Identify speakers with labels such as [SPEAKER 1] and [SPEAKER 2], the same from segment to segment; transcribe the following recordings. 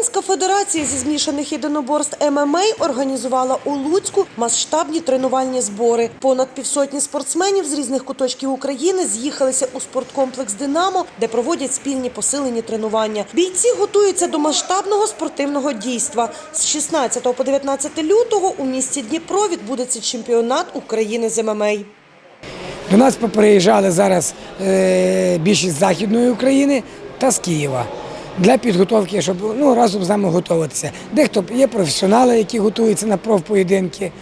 [SPEAKER 1] Волинська федерація зі змішаних єдиноборств ММА організувала у Луцьку масштабні тренувальні збори. Понад півсотні спортсменів з різних куточків України з'їхалися у спорткомплекс Динамо, де проводять спільні посилені тренування. Бійці готуються до масштабного спортивного дійства. З 16 по 19 лютого у місті Дніпро відбудеться чемпіонат України з ММА.
[SPEAKER 2] До нас поприїжджали зараз е, більшість Західної України та з Києва для підготовки, щоб ну, разом з нами готуватися. Дехто є професіонали, які готуються на профпоєдинки,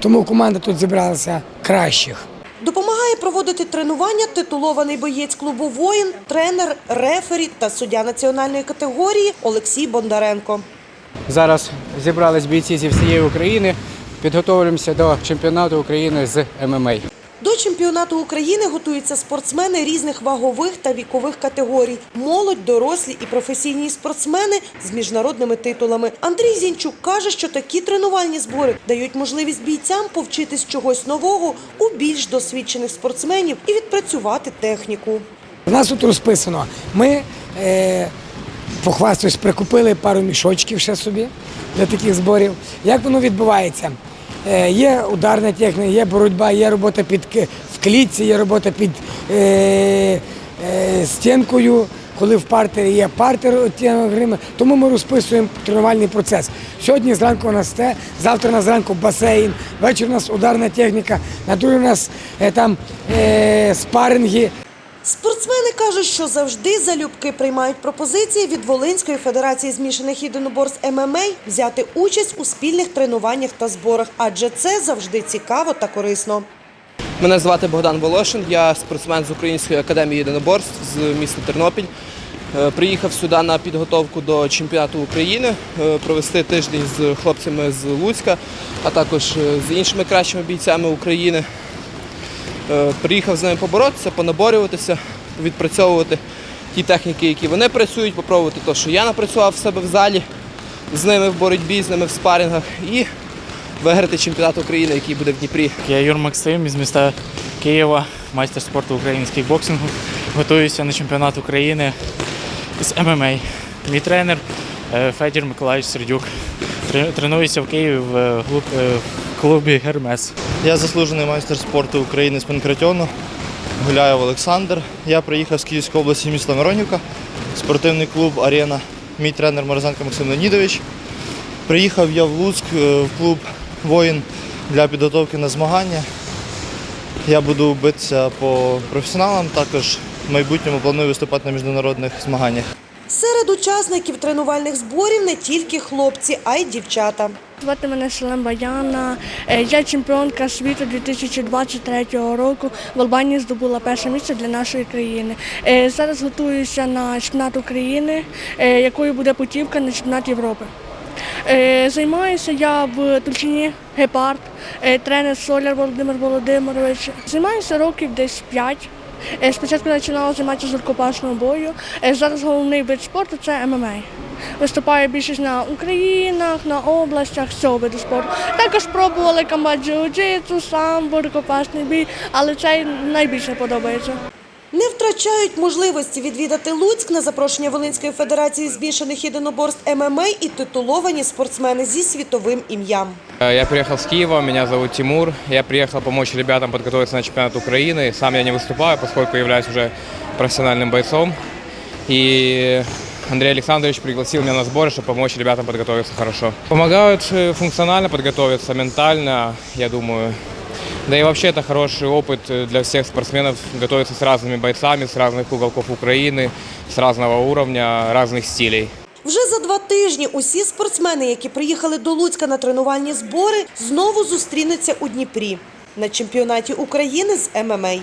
[SPEAKER 2] тому команда тут зібралася кращих.
[SPEAKER 1] Допомагає проводити тренування титулований боєць клубу Воїн, тренер, рефері та суддя національної категорії Олексій Бондаренко.
[SPEAKER 3] Зараз зібрались бійці зі всієї України. Підготовлюємося до чемпіонату України з ММА.
[SPEAKER 1] Чемпіонату України готуються спортсмени різних вагових та вікових категорій: молодь, дорослі і професійні спортсмени з міжнародними титулами. Андрій Зінчук каже, що такі тренувальні збори дають можливість бійцям повчитись чогось нового у більш досвідчених спортсменів і відпрацювати техніку.
[SPEAKER 2] У нас тут розписано. Ми е, похвастаюсь, прикупили пару мішочків ще собі для таких зборів. Як воно відбувається? Е, є ударна техніка, є боротьба, є робота під в клітці, є робота під е, е, стінкою. Коли в партері є партер грима, тому ми розписуємо тренувальний процес. Сьогодні зранку у нас те, завтра у нас зранку басейн, ввечері у нас ударна техніка, на другий у нас е, там е, спаринги,
[SPEAKER 1] Спортсмени кажуть, що завжди залюбки приймають пропозиції від Волинської федерації змішаних єдиноборств ММА взяти участь у спільних тренуваннях та зборах, адже це завжди цікаво та корисно.
[SPEAKER 4] Мене звати Богдан Волошин, я спортсмен з Української академії єдиноборств з міста Тернопіль. Е, Приїхав сюди на підготовку до чемпіонату України, е, провести тиждень з хлопцями з Луцька, а також е, з іншими кращими бійцями України. Е, Приїхав з ними поборотися, понаборюватися, відпрацьовувати ті техніки, які вони працюють, попробувати те, що я напрацював в себе в залі, з ними в боротьбі, з ними в спарінгах і виграти чемпіонат України, який буде в Дніпрі.
[SPEAKER 5] Я Юр Максим із міста Києва, майстер спорту українського боксингу. Готуюся на чемпіонат України з ММА. Мій тренер е, Федір Миколаївич Сердюк. Тренуюся в Києві в, е, клубі Гермес.
[SPEAKER 6] Я заслужений майстер спорту України з панкратіону. Гуляєв Олександр. Я приїхав з Київської області міста Миронівка, спортивний клуб Арена. Мій тренер Морозенко Максим Леонідович. Приїхав я в Луцьк е, в клуб Воїн для підготовки на змагання. Я буду битися по професіоналам, також в майбутньому планую виступати на міжнародних змаганнях.
[SPEAKER 1] Серед учасників тренувальних зборів не тільки хлопці, а й дівчата.
[SPEAKER 7] Звати мене Селем Баяна. Е, Я чемпіонка світу 2023 року. В Албанії здобула перше місце для нашої країни. Е, Зараз готуюся на чемпіонат України, е, якою буде путівка на чемпіонат Європи. Займаюся я в Тульчині Гепард, тренер Соляр Володимир Володимирович. Займаюся років десь 5. Е, Спочатку починала займатися з рукопашного бою. Е, Зараз головний вид спорту це ММА. Виступає більшість на Українах, на областях цього виду спорту. Також пробували комбат джиу-джитсу, самбо, рукопашний бій, але цей найбільше подобається.
[SPEAKER 1] Не втрачають можливості відвідати Луцьк на запрошення Волинської федерації змішаних єдиноборств ММА і титуловані спортсмени зі світовим ім'ям.
[SPEAKER 3] Э, Я приехал с Киева, меня зовут Тимур. Я приехал помочь ребятам подготовиться на чемпионат Украины. Сам я не выступаю, поскольку являюсь уже профессиональным бойцом. И Андрей Александрович пригласил меня на сборы, чтобы помочь ребятам подготовиться хорошо. Помогают э, функционально подготовиться, ментально, я думаю. Да и вообще это хороший опыт э, для всех спортсменов готовиться с разными бойцами, с разных уголков Украины, с разного уровня, разных стилей.
[SPEAKER 1] Вже за два тижні усі спортсмени, які приїхали до Луцька на тренувальні збори, знову зустрінуться у Дніпрі на чемпіонаті України з ММА.